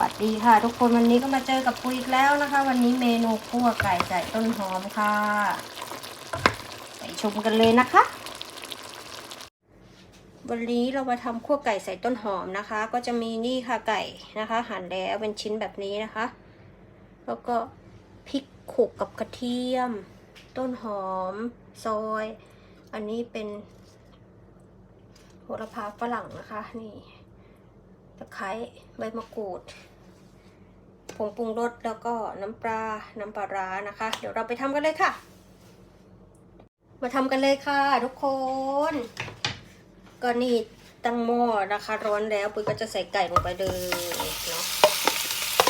วัสดีค่ะ ทุกคนวันนี้ก็มาเจอกับปุยอีกแล้วนะคะ วันนี้เมนูคั่วไก่ใส่ต้นหอมค่ะไปชมกันเลยนะคะ วันนี้เรามาทำคั่วไก่ใส่ต้นหอมนะคะ ก็จะมีนี่ค่ะไก่นะคะ หั่นแล้วเป็นชิ้นแบบนี้นะคะ แล้วก็พริกขลกกับกระเทียม ต้นหอมซอย อันนี้เป็นโหระพาฝรั่งนะคะนี่ะไคร้ใบมะกรูดผงปรุงรสแล้วก็น้ำปลา น้ำปลาร้านะคะ เดี๋ยวเราไปทำกันเลยค่ะ มาทำกันเลยค่ะ ทุกคน ก็นี่ตั้งหม้อนะคะ ร้อนแล้วปุ้ยก็จะใส่ไก่ลงไปเลยเนาะ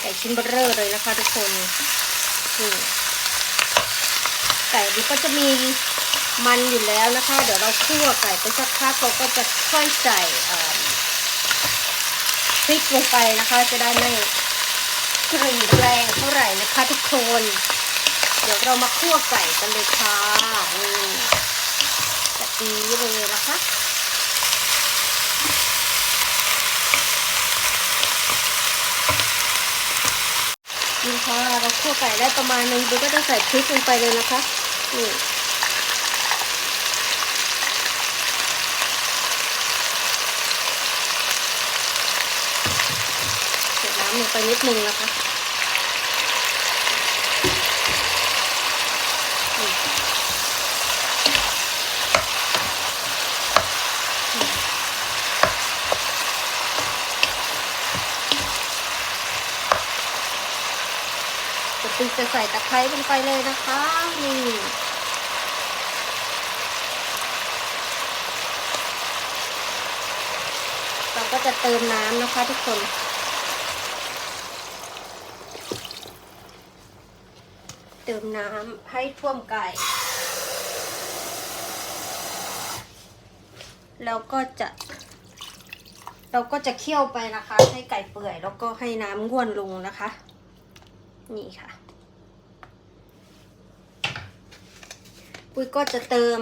ไก่ชิ้นเบอร์เรอเลยนะคะ ทุกคนนี่ไก่มันก็จะมีมันอยู่แล้วนะคะ เดี๋ยวเราคั่วไก่ไปสักพักเราก็จะค่อยใส่ พริกลงไปนะคะ จะได้ไม่กรีดแรงเท่าไหร่นะคะทุกคน เดี๋ยวเรามาคั่วไก่กันเลยค่ะนี่แบบนี้เลยนะคะนี่ค่ะเราคั่วไก่ได้ประมาณนึงเดูก็จะใส่พริกลงไปเลยนะคะนี่ใส่น้ำลงไปนิดนึงนะคะนี่จะปิจะใส่ตะไคร้ลงไปเลยนะคะ นี่ เราก็จะเติมน้ำนะคะทุกคน ติมน้ำให้ท่วมไก่ แล้วก็จะ เราก็จะเคี่ยวไปนะคะ ให้ไก่เปื่อย แล้วก็ให้น้ำง่วนลงนะคะ นี่ค่ะ ปุ้ยก็จะเติม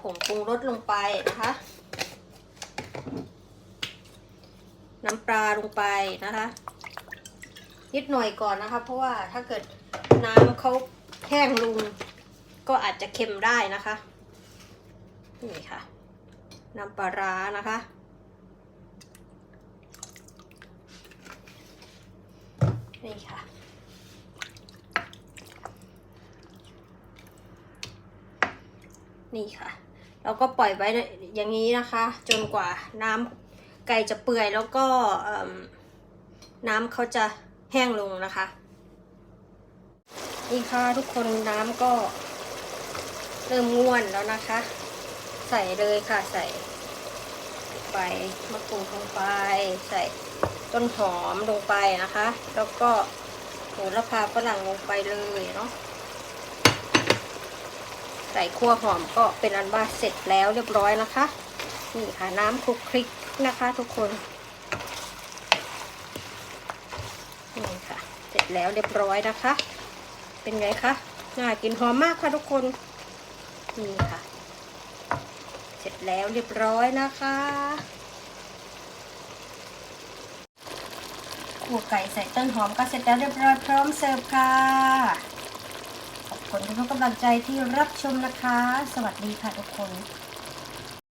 ผงปรุงรสลงไปนะคะ น้ำปลาลงไปนะคะ นิดหน่อยก่อนนะคะ เพราะว่าถ้าเกิดน้ำเขาแห้งลงก็อาจจะเค็มได้นะคะ นี่ค่ะ น้ำปลาร้านะคะ นี่ค่ะ นี่ค่ะ เราก็ปล่อยไว้อย่างนี้นะคะ จนกว่าน้ำไก่จะเปื่อยแล้วก็น้ำเขาจะ แห้งลงนะคะ นี่ค่ะทุกคนน้ำก็เริ่มง่วนแล้วนะคะ ใส่เลยค่ะใส่ใบมะกรูดลงไป ใส่ต้นหอมลงไปนะคะ แล้วก็โหระพาฝรั่งลงไปเลยเนาะใส่ขั่วหอมก็เป็นอันว่าเสร็จแล้วเรียบร้อยนะคะ นี่ค่ะน้ำคลุกคลิกนะคะทุกคนค่ะ เสร็จ แล้วเรียบร้อยนะคะ เป็นไงคะน่ากินหอมมากค่ะทุกคนนี่ค่ะ เสร็จแล้วเรียบร้อยนะคะขั่วไก่ใส่ต้นหอมก็เสร็จแล้วเรียบร้อยพร้อมเสิร์ฟค่ะขอบคุณทุกกำลังใจที่รับชมนะคะ สวัสดีค่ะทุกคน